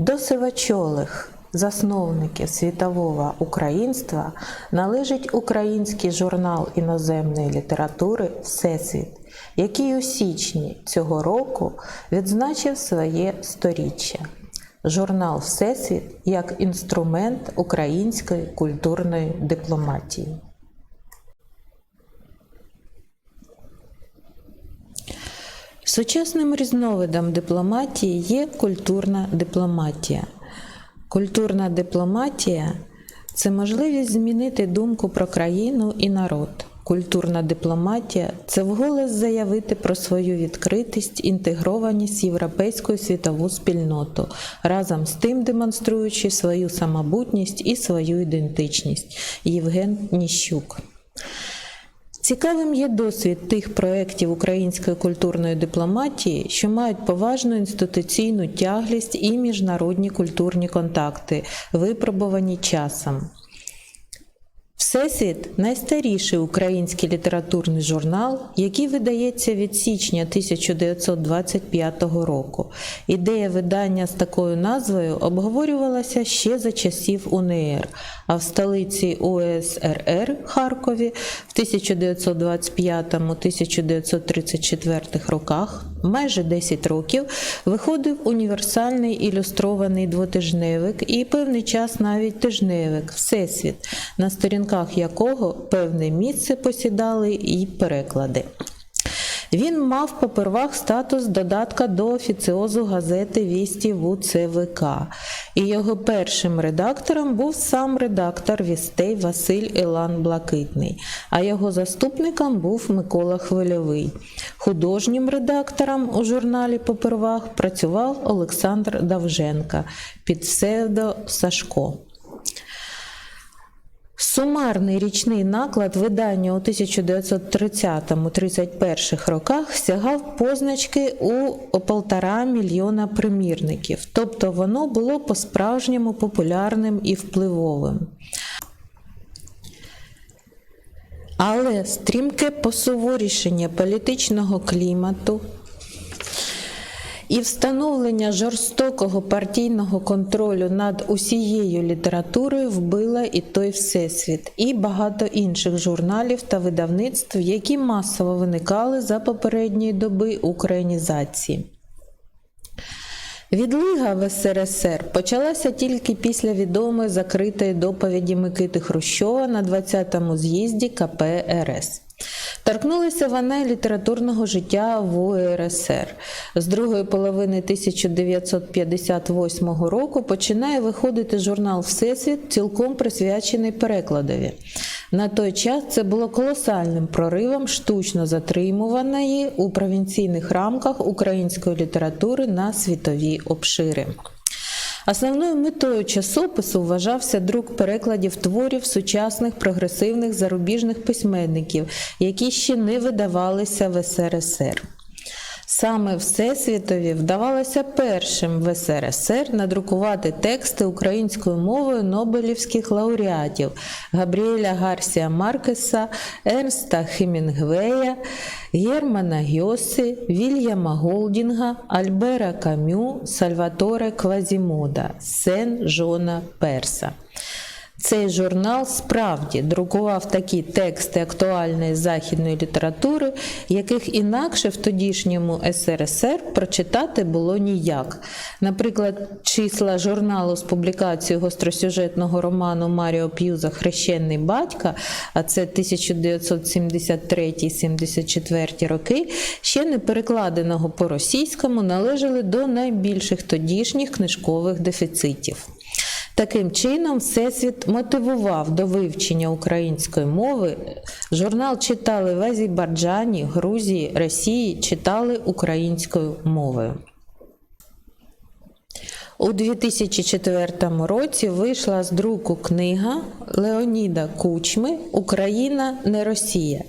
До сивачолих засновників світового українства належить український журнал іноземної літератури Всесвіт, який у січні цього року відзначив своє сторіччя. Журнал Всесвіт як інструмент української культурної дипломатії. Сучасним різновидом дипломатії є культурна дипломатія. Культурна дипломатія це можливість змінити думку про країну і народ. Культурна дипломатія це вголос заявити про свою відкритість, інтегрованість європейську світову спільноту, разом з тим демонструючи свою самобутність і свою ідентичність. Євген Ніщук. Цікавим є досвід тих проєктів української культурної дипломатії, що мають поважну інституційну тяглість і міжнародні культурні контакти, випробувані часом. Всесвіт найстаріший український літературний журнал, який видається від січня 1925 року. Ідея видання з такою назвою обговорювалася ще за часів УНР, а в столиці УСРР Харкові в 1925-1934 роках майже 10 років виходив універсальний ілюстрований двотижневик і певний час навіть тижневик Всесвіт, на сторінках якого певне місце посідали і переклади. Він мав попервах статус додатка до офіціозу газети Вісті в УЦВК, і його першим редактором був сам редактор Вістей Василь Ілан Блакитний, а його заступником був Микола Хвильовий. Художнім редактором у журналі Попервах працював Олександр Давженка під псевдо Сашко. Сумарний річний наклад видання у 1930-31 роках сягав позначки у полтора мільйона примірників, тобто воно було по-справжньому популярним і впливовим. Але стрімке посуворішення політичного клімату і встановлення жорстокого партійного контролю над усією літературою вбила і той всесвіт, і багато інших журналів та видавництв, які масово виникали за попередньої доби українізації. Відлига в СРСР почалася тільки після відомої закритої доповіді Микити Хрущова на 20-му з'їзді КП РС. Торкнулася вона літературного життя в УРСР. З другої половини 1958 року починає виходити журнал Всесвіт, цілком присвячений перекладові. На той час це було колосальним проривом штучно затримуваної у провінційних рамках української літератури на світові обшири. Основною метою часопису вважався друк перекладів творів сучасних прогресивних зарубіжних письменників, які ще не видавалися в СРСР. Саме Всесвітові вдавалося першим в СРСР надрукувати тексти українською мовою Нобелівських лауреатів Габріеля Гарсія Маркеса, Ернста Хемінгвея, Германа Гьоси, Вільяма Голдінга, Альбера Камю, Сальваторе Квазімода, Сен Жона Перса. Цей журнал справді друкував такі тексти актуальної західної літератури, яких інакше в тодішньому СРСР прочитати було ніяк. Наприклад, числа журналу з публікацією гостросюжетного роману Маріо П'юза Хрещений батька, а це 1973-74 роки, ще не перекладеного по російському, належали до найбільших тодішніх книжкових дефіцитів. Таким чином, Всесвіт мотивував до вивчення української мови. Журнал читали в Азербайджані, Грузії, Росії, читали українською мовою. У 2004 році вийшла з друку книга Леоніда Кучми Україна не Росія,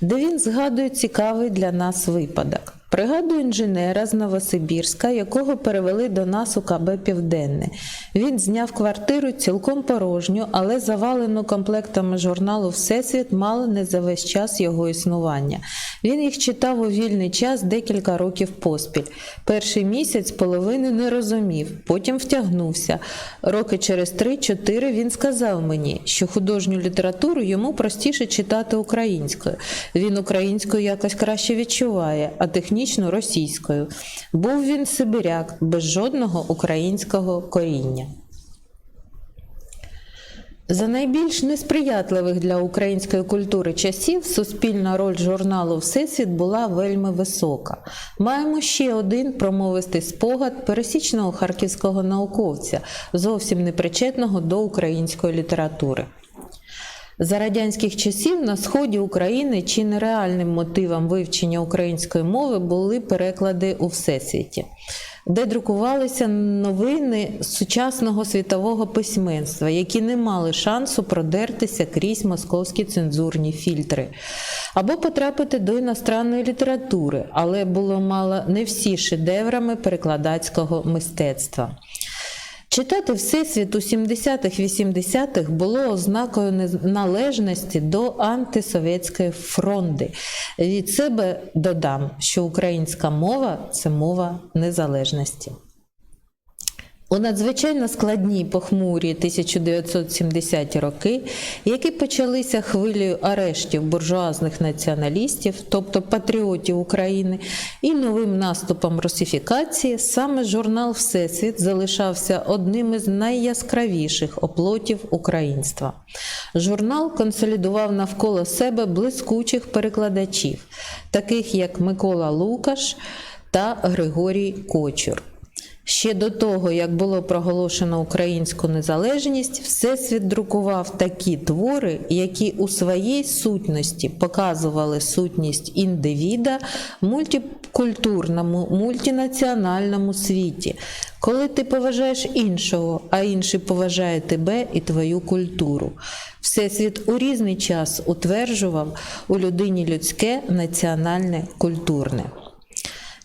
де він згадує цікавий для нас випадок. Пригадую інженера з Новосибірська, якого перевели до нас у КБ Південне. Він зняв квартиру цілком порожню, але завалену комплектами журналу Всесвіт мало не за весь час його існування. Він їх читав у вільний час декілька років поспіль. Перший місяць половини не розумів, потім втягнувся. Роки через 3-4 він сказав мені, що художню літературу йому простіше читати українською. Він українською якось краще відчуває, а технічно російською. Був він сибиряк без жодного українського коріння. За найбільш несприятливих для української культури часів суспільна роль журналу Всесвіт була вельми висока. Маємо ще один промовистий спогад пересічного харківського науковця, зовсім непричетного до української літератури. За радянських часів на сході України чи нереальним мотивом вивчення української мови були переклади у всесвіті, де друкувалися новини сучасного світового письменства, які не мали шансу продертися крізь московські цензурні фільтри, або потрапити до іностранної літератури, але було мало не всі шедеврами перекладацького мистецтва. Читати Всесвіт у 70-х-80-х було ознакою належності до антисовєтської фронди. Від себе додам, що українська мова це мова незалежності. У надзвичайно складні похмурі 1970-ті роки, які почалися хвилею арештів буржуазних націоналістів, тобто патріотів України, і новим наступом русифікації, саме журнал Всесвіт залишався одним із найяскравіших оплотів українства. Журнал консолідував навколо себе блискучих перекладачів, таких як Микола Лукаш та Григорій Кочур. Ще до того, як було проголошено українську незалежність, Всесвіт друкував такі твори, які у своїй сутності показували сутність індивіда в мультикультурному, мультинаціональному світі, коли ти поважаєш іншого, а інший поважає тебе і твою культуру. Всесвіт у різний час утверджував у людині людське, національне, культурне.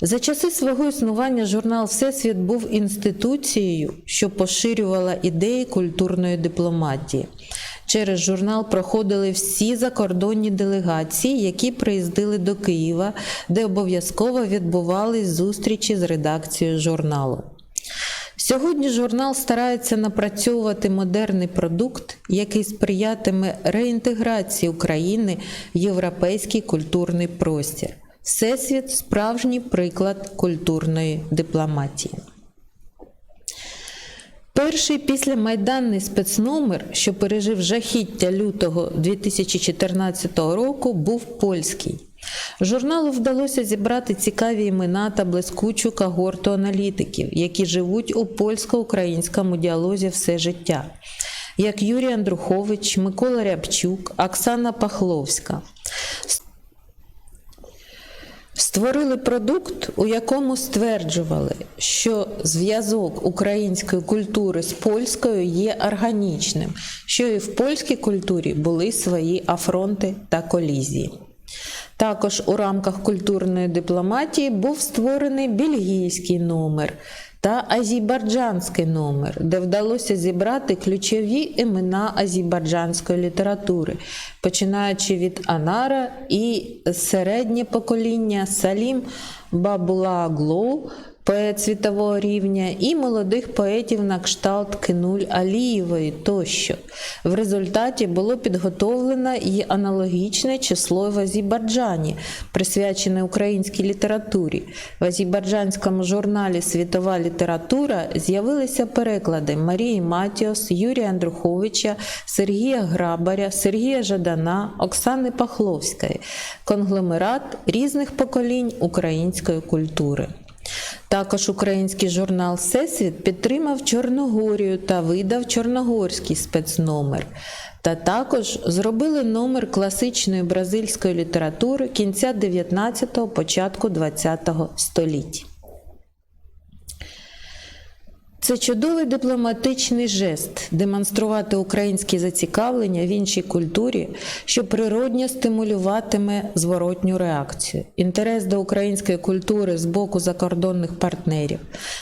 За часи свого існування журнал Всесвіт був інституцією, що поширювала ідеї культурної дипломатії. Через журнал проходили всі закордонні делегації, які приїздили до Києва, де обов'язково відбувались зустрічі з редакцією журналу. Сьогодні журнал старається напрацьовувати модерний продукт, який сприятиме реінтеграції України в європейський культурний простір. Всесвіт справжній приклад культурної дипломатії. Перший післямайданний спецномер, що пережив жахіття лютого 2014 року, був польський. Журналу вдалося зібрати цікаві імена та блискучу когорту аналітиків, які живуть у польсько-українському діалозі все життя, як Юрій Андрухович, Микола Рябчук, Оксана Пахловська. Створили продукт, у якому стверджували, що зв'язок української культури з польською є органічним, що і в польській культурі були свої афронти та колізії. Також у рамках культурної дипломатії був створений бельгійський номер та азійбарджанський номер, де вдалося зібрати ключові імена азійбарджанської літератури, починаючи від Анара і середнє покоління Салім Бабула-Глоу, поет світового рівня, і молодих поетів на кшталт Кинуль Алієвої тощо. В результаті було підготовлено і аналогічне число в Азібарджані, присвячене українській літературі. В азібарджанському журналі Світова література з'явилися переклади Марії Матіос, Юрія Андруховича, Сергія Грабаря, Сергія Жадана, Оксани Пахловської, конгломерат різних поколінь української культури. Також український журнал Всесвіт підтримав Чорногорію та видав Чорногорський спецномер. Та також зробили номер класичної бразильської літератури кінця 19-го, початку 20-го століття. Це чудовий дипломатичний жест демонструвати українське зацікавлення в іншій культурі, що природньо стимулюватиме зворотню реакцію, інтерес до української культури з боку закордонних партнерів,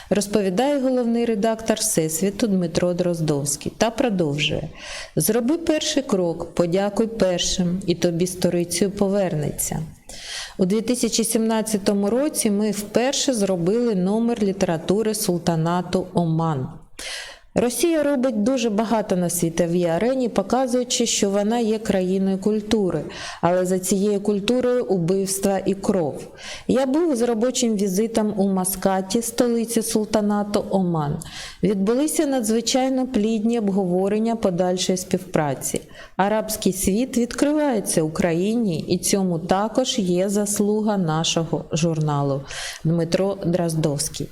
розповідає головний редактор Всесвіту Дмитро Дроздовський та продовжує: Зроби перший крок, подякуй першим, і тобі сторицею повернеться. У 2017 році ми вперше зробили номер літератури султанату Оман. Росія робить дуже багато на світовій арені, показуючи, що вона є країною культури, але за цією культурою убивства і кров. Я був з робочим візитом у Маскаті, столиці султанату Оман. Відбулися надзвичайно плідні обговорення подальшої співпраці. Арабський світ відкривається Україні, і цьому також є заслуга нашого журналу Дмитро Дроздовський.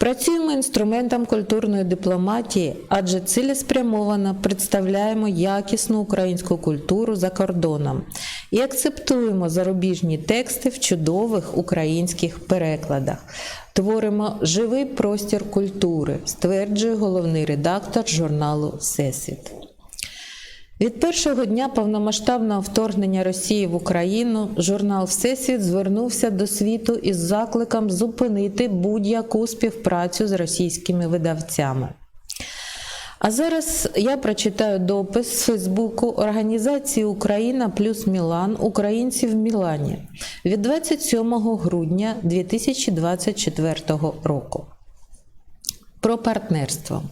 Працюємо інструментом культурної дипломатії, адже цілеспрямовано представляємо якісну українську культуру за кордоном і акцептуємо зарубіжні тексти в чудових українських перекладах. Творимо живий простір культури, стверджує головний редактор журналу Всесвіт. Від першого дня повномасштабного вторгнення Росії в Україну журнал Всесвіт звернувся до світу із закликом зупинити будь-яку співпрацю з російськими видавцями. А зараз я прочитаю допис з Фейсбуку організації Україна плюс Мілан українців в Мілані від 27 грудня 2024 року. Про партнерство.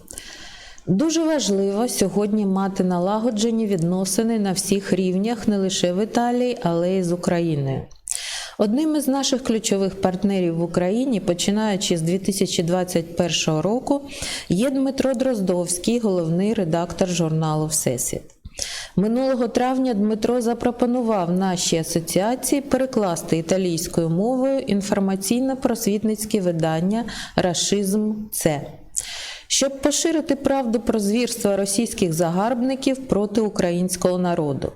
Дуже важливо сьогодні мати налагоджені відносини на всіх рівнях не лише в Італії, але й з Україною. Одним із наших ключових партнерів в Україні, починаючи з 2021 року, є Дмитро Дроздовський, головний редактор журналу Всесвіт. Минулого травня Дмитро запропонував нашій асоціації перекласти італійською мовою інформаційно-просвітницьке видання Рашизм Це щоб поширити правду про звірства російських загарбників проти українського народу.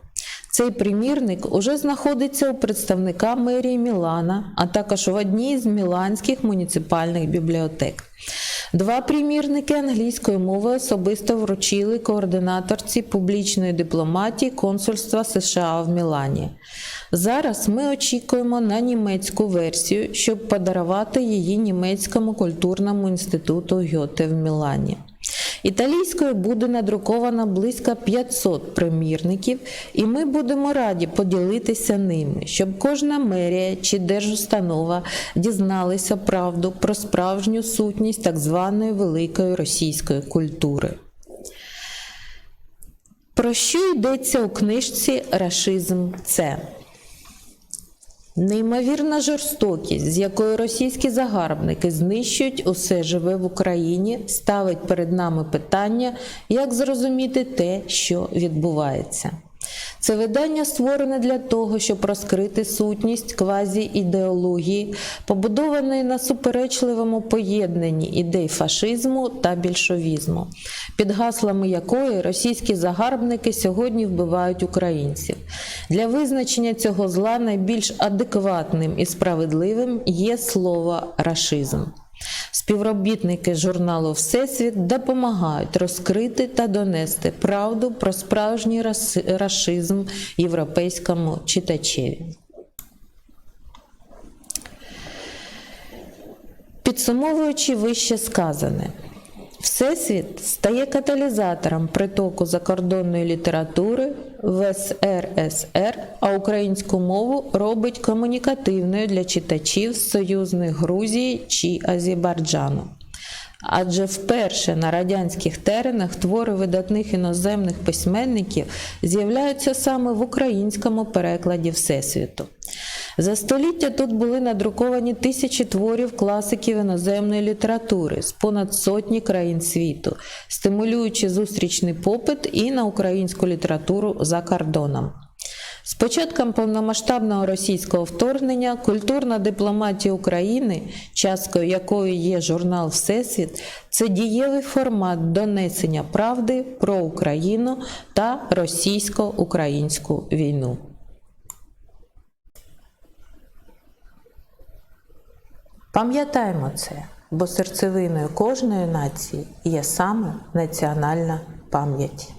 Цей примірник уже знаходиться у представника мерії Мілана, а також в одній з міланських муніципальних бібліотек. Два примірники англійської мови особисто вручили координаторці публічної дипломатії консульства США в Мілані. Зараз ми очікуємо на німецьку версію, щоб подарувати її німецькому культурному інституту Гьоте в Мілані. Італійською буде надруковано близько 500 примірників, і ми будемо раді поділитися ними, щоб кожна мерія чи держустанова дізналися правду про справжню сутність так званої великої російської культури. Про що йдеться у книжці Рашизм Це? Неймовірна жорстокість, з якою російські загарбники знищують усе живе в Україні, ставить перед нами питання, як зрозуміти те, що відбувається. Це видання створене для того, щоб розкрити сутність квазі-ідеології, побудованої на суперечливому поєднанні ідей фашизму та більшовізму, під гаслами якої російські загарбники сьогодні вбивають українців. Для визначення цього зла найбільш адекватним і справедливим є слово рашизм. Співробітники журналу Всесвіт допомагають розкрити та донести правду про справжній расизм європейському читачеві. Підсумовуючи вище сказане, Всесвіт стає каталізатором притоку закордонної літератури в СРСР, а українську мову робить комунікативною для читачів з союзних Грузії чи Азербайджану. Адже вперше на радянських теренах твори видатних іноземних письменників з'являються саме в українському перекладі Всесвіту. За століття тут були надруковані тисячі творів класиків іноземної літератури з понад сотні країн світу, стимулюючи зустрічний попит і на українську літературу за кордоном. З початком повномасштабного російського вторгнення культурна дипломатія України, часткою якої є журнал Всесвіт, це дієвий формат донесення правди про Україну та російсько-українську війну. Пам'ятаємо це. бо серцевиною кожної нації є саме національна пам'ять.